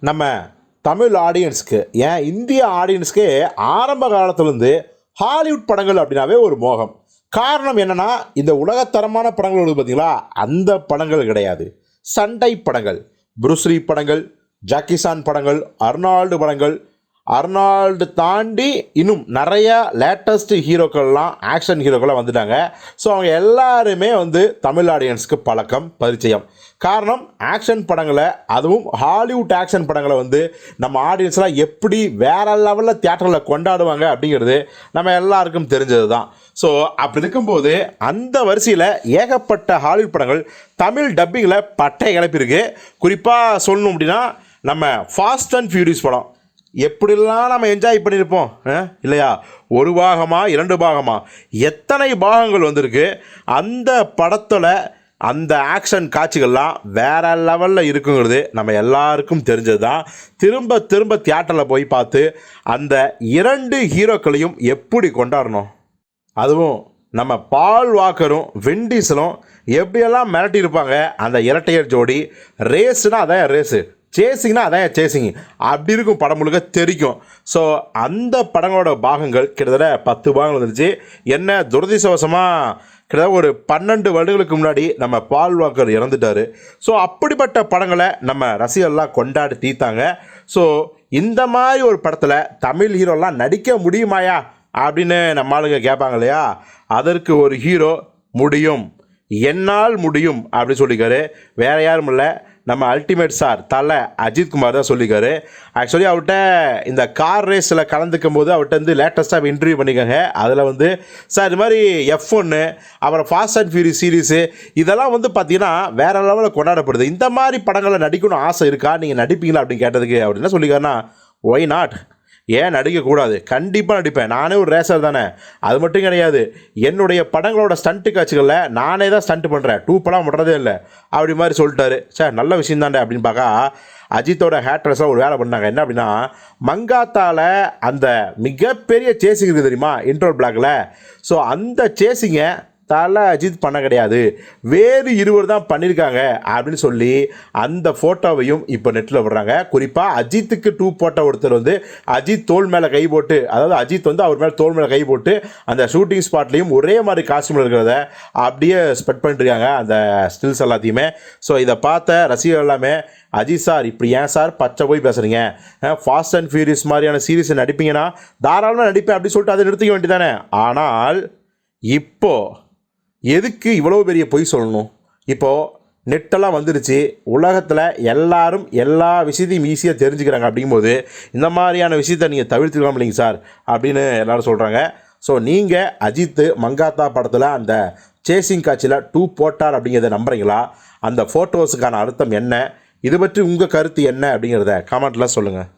நம்ம தமிழ் ஆடியன்ஸ்க்கு ஏன் இந்திய ஆடியன்ஸ்க்கே ஆரம்ப காலத்துலேருந்து ஹாலிவுட் படங்கள் அப்படின்னாவே ஒரு மோகம். காரணம் என்னென்னா இந்த உலகத்தரமான படங்கள் வருது பார்த்தீங்களா அந்த படங்கள் கிடையாது. சண்டை படங்கள். புருஸ்ரீ படங்கள் ஜாக்கிசான் படங்கள் அர்னால்டு படங்கள் அர்னால்டு தாண்டி இன்னும் நிறையா லேட்டஸ்ட் ஹீரோக்கள்லாம் ஆக்ஷன் ஹீரோக்கள்லாம் வந்துட்டாங்க. ஸோ அவங்க எல்லாருமே வந்து தமிழ் ஆடியன்ஸ்க்கு பழக்கம் பரிச்சயம். காரணம் ஆக்ஷன் படங்களை அதுவும் ஹாலிவுட் ஆக்ஷன் படங்களை வந்து நம்ம ஆடியன்ஸ்லாம் எப்படி வேற லெவலில் தியேட்டரில் கொண்டாடுவாங்க அப்படிங்கிறது நம்ம எல்லாருக்கும் தெரிஞ்சது தான் ஸோ அப்படி இருக்கும்போது அந்த வரிசையில் ஏகப்பட்ட ஹாலிவுட் படங்கள் தமிழ் டப்பிங்கில் பட்டை கிளப்பியிருக்கு. குறிப்பாக சொல்லணும் அப்படின்னா நம்ம ஃபாஸ்ட் அண்ட் ஃபியூரிஸ் படம். எப்படிலாம் நம்ம என்ஜாய் பண்ணியிருப்போம் ஆ? இல்லையா? ஒரு பாகமா இரண்டு பாகமா? எத்தனை பாகங்கள் வந்திருக்கு? அந்த படத்தில் அந்த ஆக்ஷன் காட்சிகள்லாம் வேறு லெவலில் இருக்குங்கிறது நம்ம எல்லாருக்கும் தெரிஞ்சது தான் திரும்ப திரும்ப தியேட்டரில் போய் பார்த்து அந்த இரண்டு ஹீரோக்களையும் எப்படி கொண்டாடணும்? அதுவும் நம்ம பால் வாக்கரும் விண்டீஸலும் எப்படியெல்லாம் மிரட்டியிருப்பாங்க அந்த இரட்டையர் ஜோடி ரேஸுனால் அதான் ரேஸு சேசிங்னா அதான் சேசிங் அப்படி இருக்கும் படம் முழுக்க தெரிக்கும். ஸோ அந்த படங்களோட பாகங்கள் கிட்டத்தட்ட பத்து பாகங்கள் வந்துருச்சு. என்ன துரதிசவசமாக கிட்டத்தட்ட ஒரு பன்னெண்டு வருடங்களுக்கு முன்னாடி நம்ம பால் வாக்கர் இறந்துட்டார். ஸோ அப்படிப்பட்ட படங்களை நம்ம ரசிகர்லாம் கொண்டாடி தீர்த்தாங்க. ஸோ இந்த மாதிரி ஒரு படத்தில் தமிழ் ஹீரோலாம் நடிக்க முடியுமாயா? அப்படின்னு நம்ம ஆளுங்க கேட்பாங்க இல்லையா? அதற்கு ஒரு ஹீரோ முடியும். என்னால் முடியும் அப்படின்னு சொல்லியிருக்காரு. வேற யாரும் இல்லை. நம்ம அல்டிமேட் சார் தலை அஜித் குமார் தான் சொல்லியிருக்காரு. ஆக்சுவலி அவர்கிட்ட இந்த கார் ரேஸில் கலந்துக்கும் போது அவர்கிட்ட வந்து லேட்டஸ்ட்டாக இன்டர்வியூ பண்ணிக்கோங்க அதில் வந்து சார் இது மாதிரி எஃப் ஒன்று அப்புறம் ஃபாஸ்ட் அண்ட் ஃபியூரி சீரீஸு இதெல்லாம் வந்து பார்த்தீங்கன்னா வேற லெவலில் கொண்டாடப்படுது. இந்த மாதிரி படங்களில் நடிக்கணும்னு ஆசை இருக்கா? நீங்கள் நடிப்பீங்களா அப்படின்னு கேட்டதுக்கு அவர் என்ன சொல்லியிருக்காருன்னா ஒய் நாட் ஏன் நடிக்கக்கூடாது? கண்டிப்பாக நடிப்பேன். நானே ஒரு ரேசர் தானே. அது மட்டும் கிடையாது. என்னுடைய படங்களோட ஸ்டண்ட்டு காட்சிகளில் நானே தான் ஸ்டண்ட் பண்ணுறேன் டூ படம் பண்ணுறதே இல்லை. அப்படி மாதிரி சொல்லிட்டாரு. சார் நல்ல விஷயம் தானே அப்படின்னு பார்க்கா அஜித்தோட ஹேட்ரஸாக ஒரு வேலை பண்ணாங்க. என்ன அப்படின்னா மங்காத்தால் அந்த மிகப்பெரிய சேசிங் இருக்குது தெரியுமா? இன்ட்ரோல் பிளாக்கில் ஸோ அந்த சேசிங்கை தலை அஜித் பண்ண கிடையாது. வேறு இருவர் தான் பண்ணியிருக்காங்க அப்படின்னு சொல்லி அந்த ஃபோட்டோவையும் இப்போ நெட்டில் விடுறாங்க. குறிப்பாக அஜித்துக்கு டூ போட்ட ஒருத்தர் வந்து அஜித் தோல் மேலே கை போட்டு அதாவது அஜித் வந்து அவர் மேலே தோல் மேலே கை போட்டு அந்த ஷூட்டிங் ஸ்பாட்லேயும் ஒரே மாதிரி காஸ்டியூமில் இருக்கிறத அப்படியே ஸ்பெட் பண்ணிட்டுருக்காங்க அந்த ஸ்டில்ஸ் எல்லாத்தையுமே. ஸோ இதை பார்த்த ரசிகர்கள் எல்லாமே அஜித் சார் இப்படி ஏன் சார்? பச்சை போய் பேசுகிறீங்க ஃபாஸ்ட் அண்ட் ஃபியூரியஸ் மாதிரியான சீரீஸை நடிப்பீங்கன்னா தாராளமாக நடிப்பேன் அப்படின்னு சொல்லிட்டு அதை நிறுத்திக்க வேண்டியதானே ஆனால் இப்போது எதுக்கு இவ்வளோ பெரிய பொய் சொல்லணும்? இப்போது நெட்டெல்லாம் வந்துருச்சு. உலகத்தில் எல்லாரும் எல்லா விஷயத்தையும் ஈஸியாக தெரிஞ்சுக்கிறாங்க அப்படிங்கும்போது இந்த மாதிரியான விஷயத்த நீங்கள் தவிர்த்துக்கலாம் இல்லைங்க சார் அப்படின்னு எல்லோரும் சொல்கிறாங்க ஸோ நீங்கள் அஜித்து மங்காத்தா படத்தில் அந்த சேசிங் காட்சியில் டூ போட்டார் அப்படிங்கிறத நம்புறீங்களா? அந்த ஃபோட்டோஸுக்கான அர்த்தம் என்ன? இது பற்றி உங்கள் கருத்து என்ன அப்படிங்கிறத கமெண்ட்டில் சொல்லுங்கள்